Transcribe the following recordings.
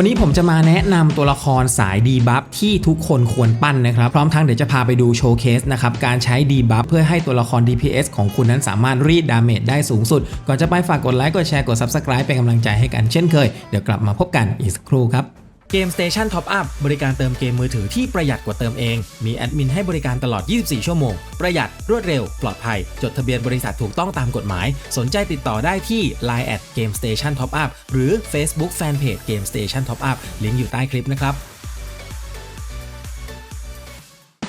วันนี้ผมจะมาแนะนำตัวละครสายดีบัฟที่ทุกคนควรปั้นนะครับ พร้อมทั้งเดี๋ยวจะพาไปดูโชว์เคสนะครับ การใช้ดีบัฟเพื่อให้ตัวละคร DPS ของคุณนั้นสามารถรีดดาเมจได้สูงสุด ก่อนจะไปฝากกดไลค์ กดแชร์ กด Subscribe เป็นกำลังใจให้กันเช่นเคย เดี๋ยวกลับมาพบกันอีกสักครู่ครับ เกม Station Top Up บริการเติมเกมมือถือที่ประหยัดกว่าเติมเอง มีแอดมินให้บริการตลอด 24 ชั่วโมง ประหยัดรวดเร็ว ปลอดภัย จดทะเบียนบริษัทถูกต้องตามกฎหมาย สนใจติดต่อได้ที่ Line at Game Station Top Up หรือ Facebook Fanpage Game Station Top Up ลิงก์อยู่ใต้คลิปนะครับ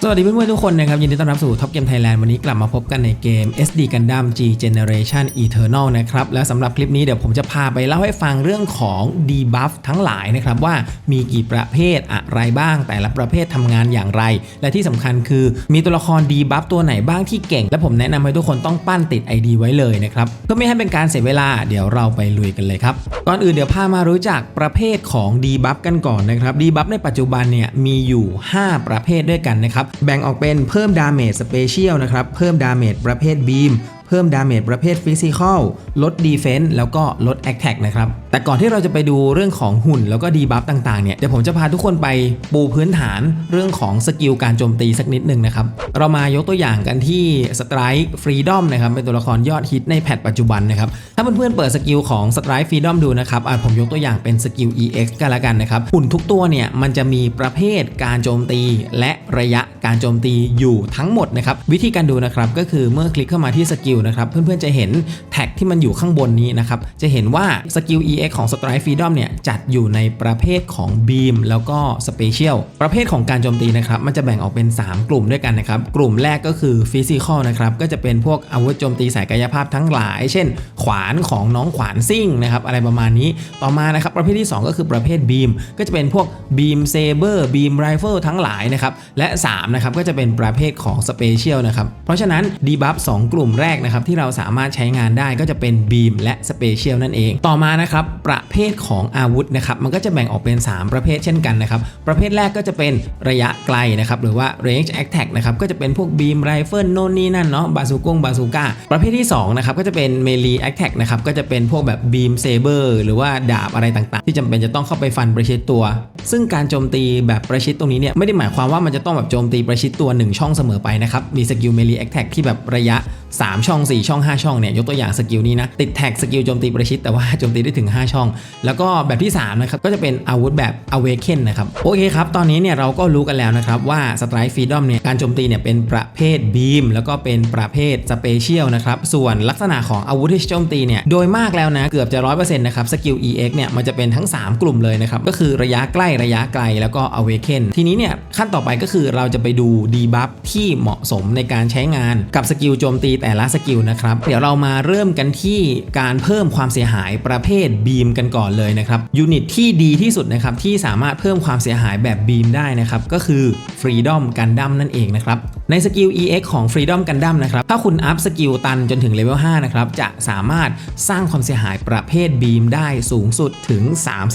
วัสดีเพื่อนๆทุกคนนะครับยินดีต้อนรับสู่ Top Game Thailand วันนี้กลับมาพบกันในเกม SD Gundam G Generation Eternal นะครับและสำหรับคลิปนี้เดี๋ยวผมจะพาไปเล่าให้ฟังเรื่องของ debuff ทั้งหลายนะครับว่ามีกี่ประเภทอะไรบ้าง แต่ละประเภททำงานอย่างไร และที่สำคัญคือมีตัวละคร debuff ตัวไหนบ้างที่เก่ง และผมแนะนำให้ทุกคนต้องปั้นติด ID ไว้เลยนะครับเพื่อไม่ให้เป็นการเสียเวลาเดี๋ยวเราไปลุยกันเลยครับก่อนอื่นเดี๋ยวพามารู้จักประเภทของ debuff กันก่อนนะครับ debuff ในปัจจุบันเนี่ยมีอยู่ 5 ประเภทด้วยกันนะครับแบ่งออกเป็นเพิ่มดาเมจสเปเชียลนะครับ เพิ่มดาเมจประเภทบีม เพิ่มดาเมจประเภทฟิสิกอล ลดดีเฟนส์แล้วก็ลดแอคแท็กนะครับแต่ก่อนที่เราจะไปดูเรื่องของหุ่นแล้วก็ดีบัฟต่างๆเนี่ยเดี๋ยวผมจะพาทุกคนไปปูพื้นฐานเรื่องของสกิลการโจมตีสักนิดหนึ่งนะครับ เรามายกตัวอย่างกันที่ Strike Freedom นะครับเป็นตัวละครยอดฮิตในแพทปัจจุบันนะครับ ถ้าเพื่อนๆเปิดสกิลของ Strike Freedom ดูนะครับผมยกตัวอย่างเป็นสกิล EX กันละกันนะครับหุ่นทุกตัวเนี่ยมันจะมีประเภทการโจมตี และระยะการโจมตีอยู่ทั้งหมดนะครับวิธีการดูนะครับก็คือเมื่อคลิกเข้ามาที่สกิลนะครับเพื่อนๆจะเห็นแท็กที่มันอยู่ข้างบนนี้นะครับจะเห็นว่าสกิล EX ของ Strike Freedom เนี่ยจัดอยู่ในประเภทของ Beam แล้วก็ Special ประเภทของการโจมตีนะครับมันจะแบ่งออกเป็น 3 กลุ่มด้วยกันนะครับกลุ่มแรกก็คือ Physical นะครับก็จะเป็นพวกอาวุธโจมตีสายกายภาพทั้งหลาย เช่น ขวานของน้องขวานซิ่งนะครับอะไรประมาณนี้ต่อมานะครับประเภทที่ 2 ก็คือประเภท Beam ก็จะเป็นพวก Beam Saber Beam Rifle ทั้งหลายนะครับและ3นะครับก็จะเป็นประเภทของ Special นะครับเพราะฉะนั้น Debuff 2 กลุ่มแรกนะครับที่เราสามารถใช้งานได้ก็จะเป็น Beam และ Special นั่นเอง ต่อมานะครับประเภทของอาวุธนะครับมันก็จะแบ่งออกเป็น 3 ประเภทเช่นกันนะครับประเภทแรกก็จะเป็นระยะไกลนะครับหรือว่า Range Attack นะครับก็จะเป็นพวก Beam Rifle โน่นนี่นั่นเนาะบาซูกงบาซูก้าประเภทที่2นะครับก็จะเป็น Melee Attack นะครับก็จะเป็นพวกแบบ Beam Saber หรือว่าดาบอะไรต่างๆ ที่จำเป็นจะต้องเข้าไปฟันประชิดตัว ซึ่งการโจมตีแบบประชิดตรงนี้เนี่ยไม่ได้หมายความว่ามันจะต้องแบบโจมตีประชิดตัว 1 ช่องเสมอไปนะครับมีสกิล Melee Attack ที่แบบระยะ 3 ช่อง 4 ช่อง 5 ช่องเนี่ยยกตัวอย่างสกิลนี้นะ ติดแท็กสกิลโจมตีประชิดแต่ว่าโจมตีได้ถึง 5 ช่อง แล้วก็แบบที่ 3 นะครับ ก็จะเป็นอาวุธแบบ Awaken นะครับ โอเคครับ ตอนนี้เนี่ยเราก็รู้กันแล้วนะครับ ว่า Strike Freedom เนี่ยการโจมตีเนี่ยเป็นประเภท Beam แล้วก็เป็นประเภท Special นะครับ ส่วนลักษณะของอาวุธที่โจมตีเนี่ยโดยมากแล้วนะเกือบจะ 100%นะครับสกิล EX เนี่ยมันจะเป็นทั้ง 3 กลุ่มเลยนะครับก็คือระยะใกล้ระยะไกลแล้วก็ Awaken ทีนี้เนี่ยขั้นต่อไปก็คือเราจะไปดู Debuff ที่เหมาะสมในการใช้งานกับสกิลโจมตีแต่ละสกิลนะครับ เดี๋ยวเรามาเริ่มกันที่การเพิ่มความเสียหายประเภทบีมกันก่อนเลยนะครับยูนิตที่ดีที่สุดนะครับที่สามารถเพิ่มความเสียหายแบบบีมได้นะครับก็คือ Freedom Gundam นั่นเองนะครับ ในสกิล EX ของ Freedom Gundam นะครับ ถ้าคุณอัพสกิลตันจนถึงเลเวล 5 นะครับ จะสามารถสร้างความเสียหายประเภท Beam ได้สูงสุดถึง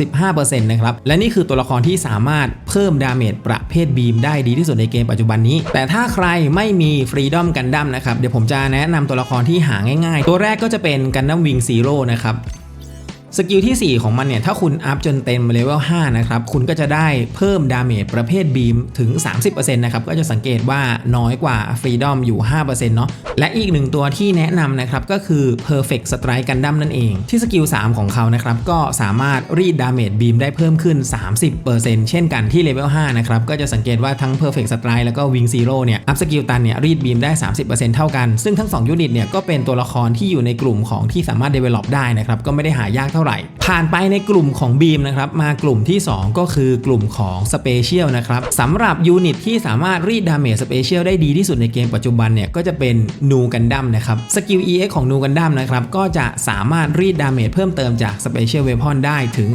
35%นะครับ และนี่คือตัวละครที่สามารถเพิ่มดาเมจประเภท Beam ได้ดีที่สุดในเกมปัจจุบันนี้ แต่ถ้าใครไม่มี Freedom Gundam นะครับ เดี๋ยวผมจะแนะนำตัวละครที่หาง่าย ๆ ตัวแรกก็จะเป็น Gundam Wing Zero นะครับ สกิลที่ 4 ของมันเนี่ย ถ้าคุณอัพจนเต็มเลเวล5นะครับ คุณก็จะได้เพิ่มดาเมจประเภทบีมถึง 30%นะครับ ก็จะสังเกตว่าน้อยกว่า Freedom อยู่ 5%เนาะและอีกหนึ่งตัวที่แนะนำนะครับ ก็คือ Perfect Strike Gundam นั่นเอง ที่สกิล 3 ของเขานะครับ ก็สามารถรีดดาเมจบีมได้เพิ่มขึ้น 30%เช่นกันที่เลเวล5นะครับ ก็จะสังเกตว่าทั้ง Perfect Strike แล้วก็ Wing Zero เนี่ยอัพสกิลตันเนี่ยรีดบีมได้ 30%เท่ากัน ซึ่งทั้ง2ยูนิตเนี่ยก็เป็นตัวละครที่อยู่ในกลุ่มของที่สามารถ develop ได้นะครับก็ไม่ได้หายากเท่าไหร่ ผ่านไปในกลุ่มของบีมนะครับมากลุ่มที่ 2 ก็คือกลุ่มของสเปเชียลนะครับสำหรับยูนิตที่สามารถรีดดาเมจสเปเชียลได้ดีที่สุดในเกมปัจจุบันเนี่ยก็จะเป็นนูกันดั้มนะครับสกิล EX ของนูกันดั้มนะครับก็จะสามารถรีดดาเมจเพิ่มเติมจากสเปเชียลเวพอนได้ถึง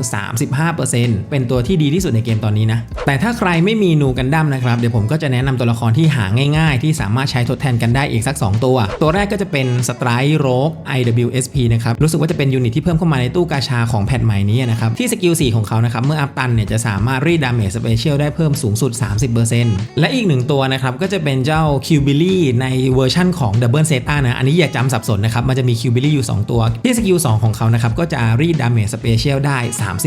35%เป็นตัวที่ดีที่สุดในเกมตอนนี้นะแต่ถ้าใครไม่มีนูกันดั้มนะครับเดี๋ยวผมก็จะแนะนำตัวละครที่หาง่าย ๆ ที่สามารถใช้ทดแทนกันได้อีกสัก 2 ตัว ตัวแรกก็จะเป็นสไตร์โรก IWSP นะครับรู้สึกว่าจะเป็นยูนิตที่เพิ่มเข้ามาในตู้กาาชาของแพทใหม่นี้นะครับที่สกิล 4 ของเขานะครับเมื่ออัพตันเนี่ยจะสามารถรีดดาเมจสเปเชียลได้เพิ่มสูงสุด 30%และอีกหนึ่งตัวนะครับก็จะเป็นเจ้าคิวบิลี่ในเวอร์ชั่นของดับเบิลเซต้านะอันนี้อย่าจำสับสนนะครับมันจะมีคิวบิลี่อยู่ 2 ตัวที่สกิล 2 ของเขานะครับก็จะรีดดาเมจสเปเชียลได้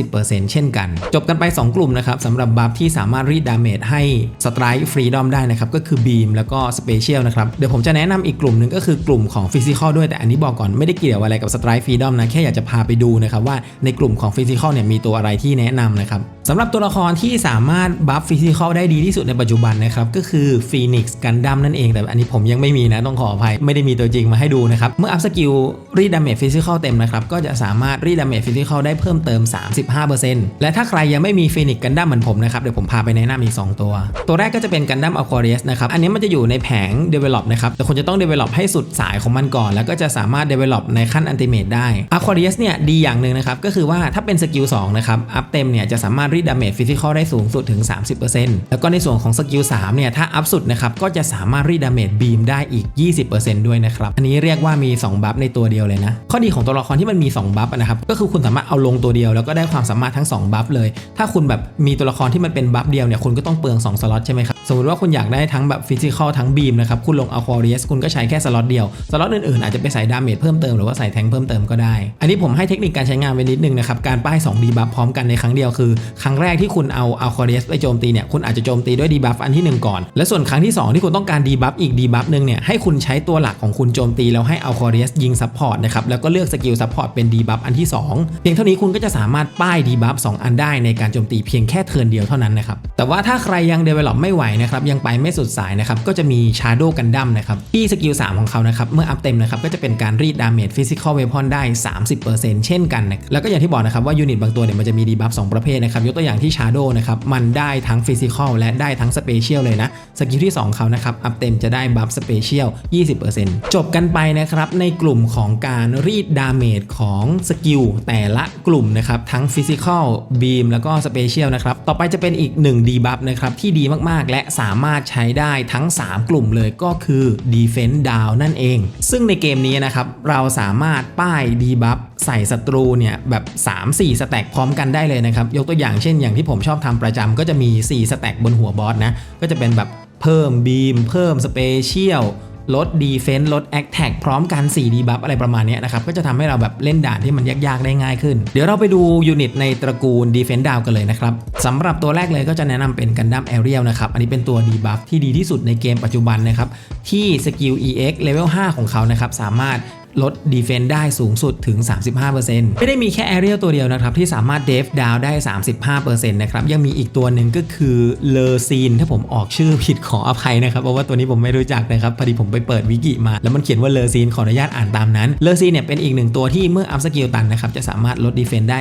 30%เช่นกัน จบกันไป 2 กลุ่มนะครับสำหรับบัฟที่สามารถรีดดาเมจให้สไตร์ฟรีดอมได้นะครับก็คือบีมแล้วก็สเปเชียลนะครับเดี๋ยวผมจะแนะนำอีกกลุ่มหนึ่งก็คือกลุ่มของฟิสิกอลด้วยแต่อันนี้บอกก่อนไม่ได้เกี่ยวอะไรกับสไตร์ฟรีดอมนะแค่อยากจะพาไปดูนะครับว่าในกลุ่มของฟิสิกอลเนี่ยมีตัวอะไรที่แนะนำนะครับสำหรับตัวละครที่สามารถบัฟฟิสิกอลได้ดีที่สุดในปัจจุบันนะครับก็คือฟีนิกซ์กันดั้มนั่นเอง แต่อันนี้ผมยังไม่มีนะต้องขออภัย ไม่ได้มีตัวจริงมาให้ดูนะครับ เมื่ออัพสกิลรีดดาเมจฟิสิกอลเต็มนะครับก็จะสามารถรีดดาเมจฟิสิกอลได้เพิ่มเติม 35%และถ้าใครยังไม่มีฟีนิกซ์กันดั้มเหมือนผมนะครับเดี๋ยวผมพาไปแนะนำอีก 2 ตัว ตัวแรกก็จะเป็นกันดั้มอควาเรียสนะครับอันนี้มันจะอยู่ในแผง Develop นะครับแต่คุณจะต้อง Develop ให้สุดสายของมันก่อน แล้วก็จะสามารถ Develop ในขั้นอันติเม e ได้ Aquarius เนี่ยดีอย่างหนึ่งนะครับก็คือว่าถ้าเป็นสกิล2นะครับอัพเต็มเนี่ยจะสามารถรีดดาเมจฟิสิกอลได้สูงสุดถึง 30%แล้วก็ในส่วนของสกิล3เนี่ยถ้าอัพสุดนะครับก็จะสามารถรีดดาเมจบีมได้อีก 20%ด้วยนะครับอันนี้เรียกว่ามี 2 บัฟในตัวเดียวเลยนะข้อดีของตัวละครที่มันมี 2 บัฟนะครับก็คือคุณสามารถเอาลงตัวเดียว แล้วก็ได้ความสามารถทั้ง 2 บัฟเลย ถ้าคุณแบบมีตัวละครที่มันเป็นบัฟเดียวเนี่ยคุณก็ต้องเปลือง2สล็อตใช่ไหมครับสมมติว่าคุณอยากได้ทั้งแบบฟิสิกอลทั้งบีมนะครับคุณลงอควาเรียสคุณก็ใช้แค่สล็อตเดียวสล็อตอื่นๆอาจจะไปใส่ดาเมจเพิ่มเติมหรือว่าใส่แทงเพิ่มเติมก็ได้ อันนี้ผมให้เทคนิคการใช้งานไว้นิดนึงนะครับ การป้าย 2 ดีบัฟพร้อมกันในครั้งเดียวคือ ครั้งแรกที่คุณเอาอควาเรียสไปโจมตีเนี่ยคุณอาจจะโจมตีด้วยดีบัฟอันที่ 1 ก่อน และส่วนครั้งที่ 2 ที่คุณต้องการดีบัฟอีกดีบัฟหนึ่งเนี่ยให้คุณใช้ตัวหลักของคุณโจมตีแล้วให้อควาเรียสยิงซัพพอร์ตนะครับแล้วก็เลือกสกิลซัพพอร์ตเป็นดีบัฟอันที่ 2 เพียงเท่านี้คุณก็จะสามารถป้ายดีบัฟ2อันได้ในการโจมตีเพียงแค่เทิร์นเดียวเท่านั้นนะครับแต่ว่าถ้าใครยัง develop ไม่ไหวนะครับยังไปไม่สุดสายนะครับก็จะมี Shadow Gundam นะครับที่สกิล3ของเขานะครับเมื่ออัพเต็มนะครับก็จะเป็นการรีดดาเมจฟิสิกอลเวพอนได้ 30%เช่นกันนะแล้วก็อย่างที่บอกนะครับว่ายูนิตบางตัวเนี่ยมันจะมีดีบัฟ2ประเภทนะครับยกตัวอย่างที่ Shadow นะครับมันได้ทั้งฟิสิกอลและได้ทั้งสเปเชียลเลยนะสกิลที่ 2เขานะครับอัพเต็มจะได้บัฟสเปเชียล20%จบกันไปนะครับในกลุ่มของการรีดดาเมจของสกิลแต่ละกลุ่มนะครับทั้งฟิสิกอลบีมแล้วก็สเปเชียลนะครับต่อไปจะเป็นอีก1ดีบัฟนะครับที่ดีมากๆ และสามารถใช้ได้ทั้ง 3 กลุ่มเลยก็คือ Defense Down นั่นเอง ซึ่งในเกมนี้นะครับเราสามารถป้ายดีบัฟใส่ศัตรูเนี่ยแบบ3-4สแต็กพร้อมกันได้เลยนะครับ ยกตัวอย่างเช่นอย่างที่ผมชอบทำประจำก็จะมี 4 สแต็กบนหัวบอสนะ ก็จะเป็นแบบเพิ่มบีมเพิ่มสเปเชียลลดดีเฟนส์ลดแอคแท็กพร้อมกัน4ดีบัฟอะไรประมาณนี้นะครับ ก็จะทำให้เราแบบเล่นด่านที่มันยากๆได้ง่ายขึ้น เดี๋ยวเราไปดูยูนิตในตระกูลดีเฟนส์ดาวกันเลยนะครับสำหรับตัวแรกเลยก็จะแนะนำเป็นกันดั้มแอเรียลนะครับ อันนี้เป็นตัวดีบัฟที่ดีที่สุดในเกมปัจจุบันนะครับ ที่สกิล EX Level 5ของเขานะครับ สามารถ ลดดีเฟน s ์ได้สูงสุดถึง 35%ไม่ได้มีแค่แอเรียลตัวเดียวนะครับ ที่สามารถเดฟดาวได้ 35%นะครับยังมีอีกตัวหนึ่งก็คือเลอซีนถ้าผมออกชื่อผิดขออภัยนะครับเพราะว่าตัวนี้ผมไม่รู้จักนะครับพอดีผมไปเปิดวิกิมา แล้วมันเขียนว่าเลอซีนขออนุญาตอ่านตามนั้นเลอซีนเนี่ยเป็นอีกหนึ่งตัวที่เมื่ออัพสกิลตันนะครับจะสามารถลดดีเฟน s ์ได้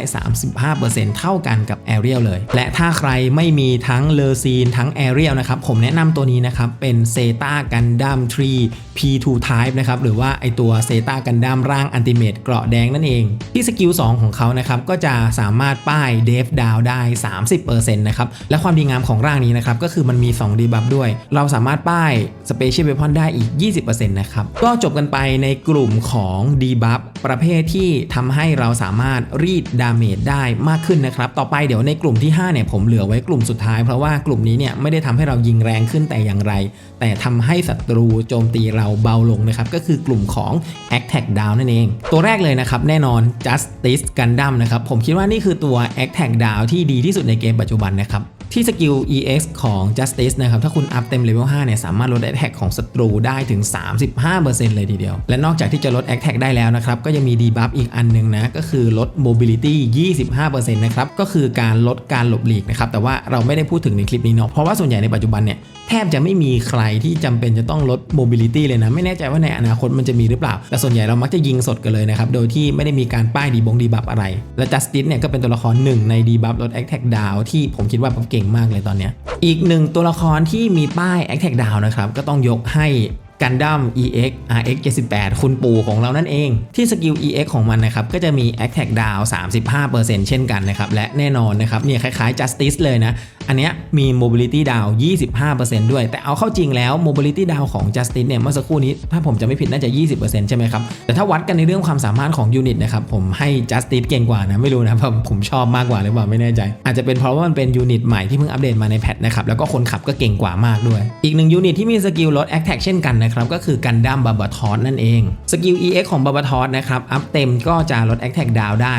35%เท่ากันกับแอเรียลเลย และถ้าใครไม่มีทั้งเลอซีนทั้งแอเรียลนะครับผมแนะนำตัวนี้นะครับเป็นเซตากันดั้ม3 P2 Type นะครับหรือว่าไอตัวเซตากันดั้มร่างอันติเมตเกราะแดงนั่นเอง ที่สกิล 2 ของเขานะครับก็จะสามารถป้ายเดฟดาวได้ 30%นะครับและความดีงามของร่างนี้นะครับก็คือมันมี2ดีบัฟด้วย เราสามารถป้ายสเปเชียลเวพอนได้อีก 20%นะครับก็จบกันไปในกลุ่มของดีบัฟประเภทที่ทำให้เราสามารถรีดดาเมจได้มากขึ้นนะครับต่อไปเดี๋ยวในกลุ่มที่ 5 เนี่ยผมเหลือไว้กลุ่มสุดท้าย เพราะว่ากลุ่มนี้เนี่ยไม่ได้ทำให้เรายิงแรงขึ้นแต่อย่างไร แต่ทำให้ศัตรูโจมตีเราเบาลงนะครับก็คือกลุ่มของ Attack Down นั่นเอง ตัวแรกเลยนะครับแน่นอน Justice Gundam นะครับผมคิดว่านี่คือตัว Attack Down ที่ดีที่สุดในเกมปัจจุบันนะครับที่สกิล EX ของ Justice นะครับ ถ้าคุณอัพเต็มเลเวล 5 เนี่ย สามารถลด Attack ของศัตรูได้ถึง 35%เลยทีเดียว และนอกจากที่จะลด Attack ได้แล้วนะครับ ก็ยังมีดีบัฟอีกอันหนึงนะ ก็คือลด Mobility 25%นะครับ ก็คือการลดการหลบหลีกนะครับ แต่ว่าเราไม่ได้พูดถึงในคลิปนี้เนาะ เพราะว่าส่วนใหญ่ในปัจจุบันเนี่ย แทบจะไม่มีใครที่จำเป็นจะต้องลด mobility เลยนะ ไม่แน่ใจว่าในอนาคตมันจะมีหรือเปล่า แต่ส่วนใหญ่เรามักจะยิงสดกันเลยนะครับ โดยที่ไม่ได้มีการป้ายดีบงดีบัฟอะไร และ Justice เนี่ยก็เป็นตัวละครหนึ่งในดีบัฟลด Attack Down ที่ผมคิดว่าเก่งมากเลยตอนเนี้ยอีกหนึ่งตัวละครที่มีป้าย Attack Down นะครับก็ต้องยกให้กันดั้ม EX RX 78คุณปู่ของเรานั่นเอง ที่สกิล EX ของมันนะครับ ก็จะมี Attack Down 35%เช่นกันนะครับ และแน่นอนนะครับ เนี่ยคล้ายๆ Justice เลยนะอันเนี้ยมี mobility down 25%ด้วย แต่เอาเข้าจริงแล้ว mobility down ของ justice เนี่ยเมื่อสักครู่นี้ถ้าผมจะไม่ผิดน่าจะ 20%ใช่ไหมครับ แต่ถ้าวัดกันในเรื่องความสามารถของ unit นะครับผมให้ justice เก่งกว่านะ ไม่รู้นะเพราะผมชอบมากกว่าหรือเปล่าไม่แน่ใจ อาจจะเป็นเพราะว่ามันเป็นยูนิตใหม่ที่เพิ่งอัปเดตมาในแพทนะครับแล้วก็คนขับก็เก่งกว่ามากด้วย อีกหนึ่งยูนิตที่มีสกิลลด attack เช่นกันนะครับก็คือกันดั้มบาบาทอสนั่นเองสกิล EX ของบาบาทอสนะครับอัพเต็มก็จะลด attack down ได้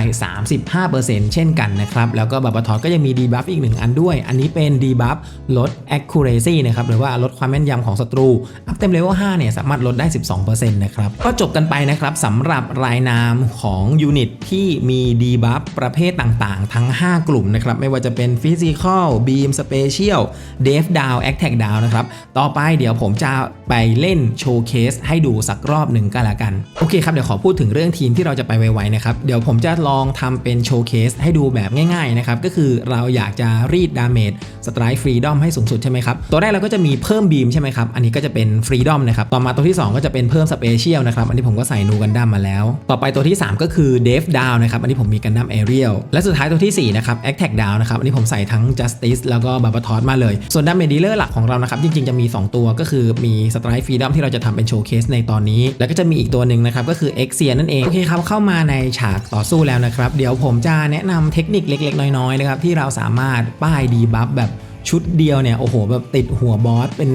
35%เช่นกันนะครับแล้วก็บาบาทอสก็ยังมี debuff อีกหนึ่งอันด้วยอันนี้เป็น debuff ลด accuracy นะครับหรือว่าลดความแม่นยำของศัตรู อัพเต็มเลเวล5เนี่ยสามารถลดได้ 12%นะครับก็จบกันไปนะครับสำหรับรายนามของยูนิตที่มี debuff ประเภทต่างๆ ทั้ง 5 กลุ่มนะครับไม่ว่าจะเป็น physical beam special death down attack down นะครับต่อไปเดี๋ยวผมจะไปเล่นโชว์เคสให้ดูสักรอบหนึ่งก็แล้วกัน โอเคครับเดี๋ยวขอพูดถึงเรื่องทีมที่เราจะไปไวๆนะครับเดี๋ยวผมจะลองทำเป็นโชว์เคสให้ดูแบบง่ายๆนะครับก็คือเราอยากจะรีดดาเมจสไตร์ฟรีดอมให้สูงสุดใช่ไหมครับ ตัวแรกเราก็จะมีเพิ่มบีมใช่ไหมครับ อันนี้ก็จะเป็นฟรีดอมนะครับ ต่อมาตัวที่ 2 ก็จะเป็นเพิ่มสเปเชียลนะครับ อันนี้ผมก็ใส่นูกันดั้มมาแล้ว ต่อไปตัวที่ 3 ก็คือเดฟดาวนะครับ อันนี้ผมมีกันดั้มแอเรียล และสุดท้ายตัวที่4นะครับแอคแท็กดาวนะครับ อันนี้ผมใส่ทั้ง justice แล้วก็บาบาทอสมาเลย ส่วนดาเมจดีเลอร์หลักของเรานะครับ จริงๆจะมี 2 ตัวก็คือมีสไตร์ฟรีดอมที่เราจะทำเป็นโชว์เคสในตอนนี้ แล้วก็จะมีอีกตัวหนึ่งนะครับก็คือเอ็กเซียนั่นเอง โอเคครับ เข้ามาในฉากต่อสู้แล้วนะครับ เดี๋ยวผมจะแนะนำเทคนิคเล็ก ๆ น้อยๆนะครับที่เราสามารถป้ายดีบัฟแบบชุดเดียวเนี่ยโอ้โหแบบติดหัวบอสเป็น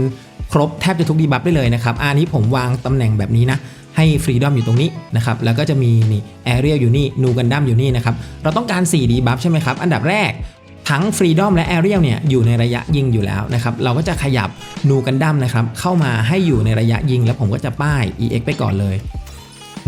ครบแทบจะทุกดีบัฟได้เลยนะครับอันนี้ผมวางตำแหน่งแบบนี้นะให้ฟรีดอมอยู่ตรงนี้นะครับแล้วก็จะมีนี่แอเรียลอยู่นี่นูกันดั้มอยู่นี่นะครับเราต้องการ4ดีบัฟใช่ไหมครับอันดับแรกทั้งฟรีดอมและแอเรียลเนี่ยอยู่ในระยะยิงอยู่แล้วนะครับเราก็จะขยับนูกันดั้มนะครับเข้ามาให้อยู่ในระยะยิงแล้วผมก็จะป้าย EX ไปก่อนเลย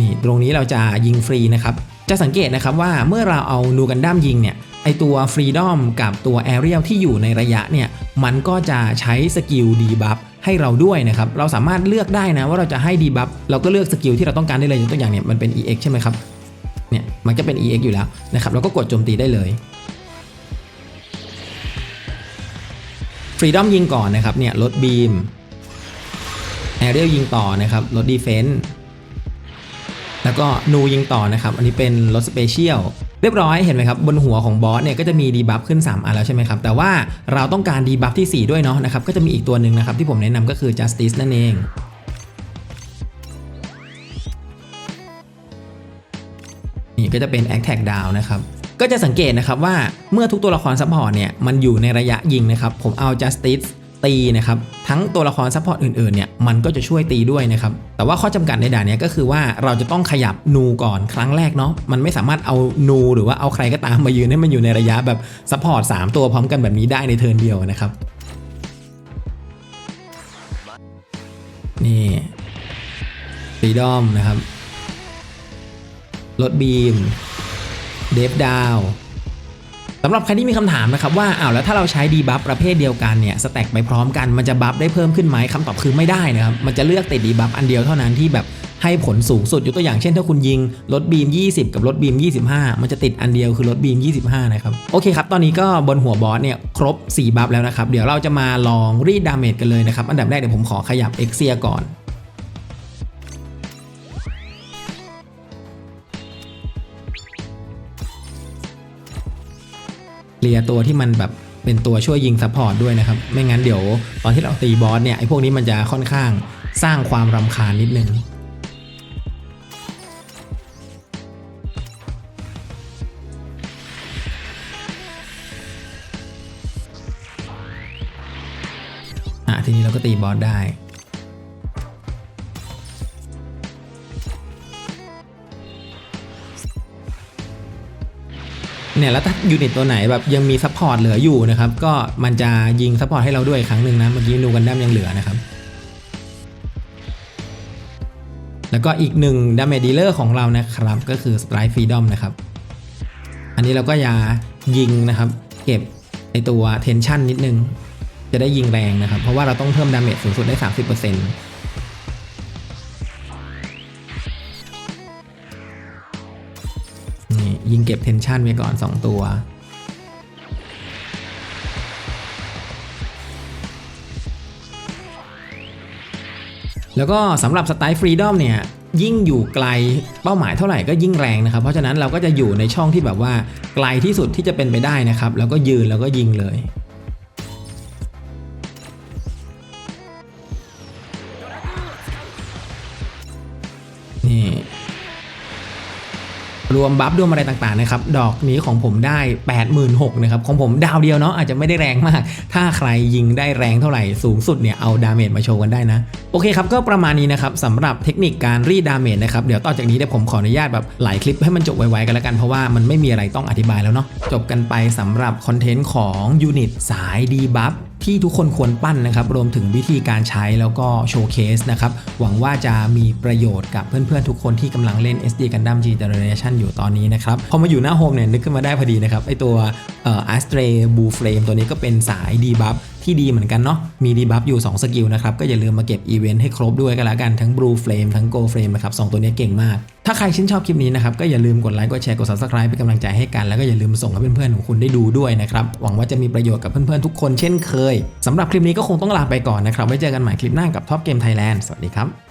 นี่ตรงนี้เราจะยิงฟรีนะครับ จะสังเกตนะครับว่าเมื่อเราเอานูกันดั้มยิงเนี่ยไอตัวฟรีดอมกับตัวแอเรียลที่อยู่ในระยะเนี่ยมันก็จะใช้สกิลดีบัฟให้เราด้วยนะครับ เราสามารถเลือกได้นะว่าเราจะให้ดีบัฟเราก็เลือกสกิลที่เราต้องการได้เลยตัวอย่างเนี่ยมันเป็น EX ใช่ไหมครับเนี่ยมันจะเป็น EX อยู่แล้วนะครับเราก็กดโจมตีได้เลยฟรีดอมยิงก่อนนะครับเนี่ยลดบีมแอเรียลยิงต่อนะครับลดดีเฟนส์ แล้วก็นูยิงต่อนะครับ อันนี้เป็นรถสเปเชียลเรียบร้อยเห็นไหมครับ บนหัวของบอสเนี่ยก็จะมีดีบัฟขึ้น 3 อันแล้วใช่ไหมครับ แต่ว่าเราต้องการดีบัฟที่ 4 ด้วยเนาะนะครับ ก็จะมีอีกตัวหนึ่งนะครับที่ผมแนะนำก็คือ justice นั่นเองนี่ก็จะเป็น attack down นะครับก็จะสังเกตนะครับว่าเมื่อทุกตัวละครซัพพอร์ตเนี่ยมันอยู่ในระยะยิงนะครับผมเอา justice ตีนะครับทั้งตัวละครซัพพอร์ตอื่นๆเนี่ยมันก็จะช่วยตีด้วยนะครับแต่ว่าข้อจำกัดในด่านนี้ก็คือว่าเราจะต้องขยับนูก่อนครั้งแรกเนาะมันไม่สามารถเอานูหรือว่าเอาใครก็ตามมายืนให้มันอยู่ในระยะแบบซัพพอร์ต3ตัวพร้อมกันแบบนี้ได้ในเทิร์นเดียวนะครับนี่ฟรีดอมนะครับ ลดบีม เดฟดาว สำหรับใครที่มีคำถามนะครับว่าอ้าวแล้วถ้าเราใช้ดีบัฟประเภทเดียวกันเนี่ยสแต็กไปพร้อมกันมันจะบัฟได้เพิ่มขึ้นไหมคำตอบคือไม่ได้นะครับมันจะเลือกติดดีบัฟอันเดียวเท่านั้นที่แบบให้ผลสูงสุดยกตัวอย่างเช่นถ้าคุณยิงลดบีม 20 กับลดบีม 25 มันจะติดอันเดียวคือลดบีม 25 นะครับ โอเคครับ ตอนนี้ก็บนหัวบอสเนี่ยครบ 4 บัฟแล้วนะครับ เดี๋ยวเราจะมาลองรีดดาเมจกันเลยนะครับ อันดับแรกเดี๋ยวผมขอขยับเอ็กเซียก่อน เลียตัวที่มันแบบเป็นตัวช่วยยิงซัพพอร์ตด้วยนะครับ ไม่งั้นเดี๋ยวตอนที่เราตีบอสเนี่ยไอ้พวกนี้มันจะค่อนข้างสร้างความรำคาญนิดนึงอะทีนี้เราก็ตีบอสได้ เนี่ยแล้วถ้ายูนิตตัวไหนแบบยังมีซัพพอร์ตเหลืออยู่นะครับก็มันจะยิงซัพพอร์ตให้เราด้วยอีกครั้งหนึ่งนะเมื่อกี้นูกันดั้มยังเหลือนะครับแล้วก็อีกหนึ่งดาเมจดีลเลอร์ของเรานะครับ ก็คือ Strike Freedom นะครับ อันนี้เราก็อย่ายิงนะครับ เก็บไอตัว Tension นิดนึง จะได้ยิงแรงนะครับ เพราะว่าเราต้องเพิ่มดาเมจสูงสุดได้ 30%เยิงเก็บเทนชันไว้ก่อน 2 ตัว แล้วก็สำหรับสไตล์ฟรีดอมเนี่ยยิ่งอยู่ไกลเป้าหมายเท่าไหร่ก็ยิ่งแรงนะครับ เพราะฉะนั้นเราก็จะอยู่ในช่องที่แบบว่าไกลที่สุดที่จะเป็นไปได้นะครับ แล้วก็ยืนแล้วก็ยิงเลย รวมบัฟรวมอะไรต่างๆนะครับดอกนี้ของผมได้ 86,000นะครับของผมดาวเดียวเนาะอาจจะไม่ได้แรงมาก ถ้าใครยิงได้แรงเท่าไหร่สูงสุดเนี่ยเอาดาเมจมาโชว์กันได้นะโอเคครับก็ประมาณนี้นะครับสำหรับเทคนิคการรีดดาเมจนะครับเดี๋ยวต่อจากนี้เดี๋ยวผมขออนุญาตแบบหลายคลิปให้มันจบไวๆกันแล้วกันเพราะว่ามันไม่มีอะไรต้องอธิบายแล้วเนาะจบกันไปสำหรับคอนเทนต์ของยูนิตสายดีบัฟ ที่ทุกคนควรปั้นนะครับ รวมถึงวิธีการใช้แล้วก็โชว์เคสนะครับ หวังว่าจะมีประโยชน์กับเพื่อนๆ ทุกคนที่กำลังเล่น SD Gundam G Generation อยู่ตอนนี้นะครับ พอมาอยู่หน้าโฮมเนี่ยนึกขึ้นมาได้พอดีนะครับ ไอตัวเอ่อ Astray Blue Flame ตัวนี้ก็เป็นสายดีบัฟ ที่ดีเหมือนกันเนาะมีดีบัฟอยู่ 2 สกิลนะครับ ก็อย่าลืมมาเก็บอีเวนต์ให้ครบด้วยก็แล้วกันทั้ง Blue Flame ทั้ง Gold Flame นะครับสองตัวนี้เก่งมาก ถ้าใครชื่นชอบคลิปนี้นะครับ ก็อย่าลืมกดไลค์กดแชร์กด Subscribe เป็นกำลังใจให้กัน แล้วก็อย่าลืมส่งให้เพื่อนๆของคุณได้ดูด้วยนะครับหวังว่าจะมีประโยชน์กับเพื่อนๆทุกคนเช่นเคยสำหรับคลิปนี้ก็คงต้องลาไปก่อนนะครับไว้เจอกันใหม่คลิปหน้ากับ Top Game Thailand สวัสดีครับ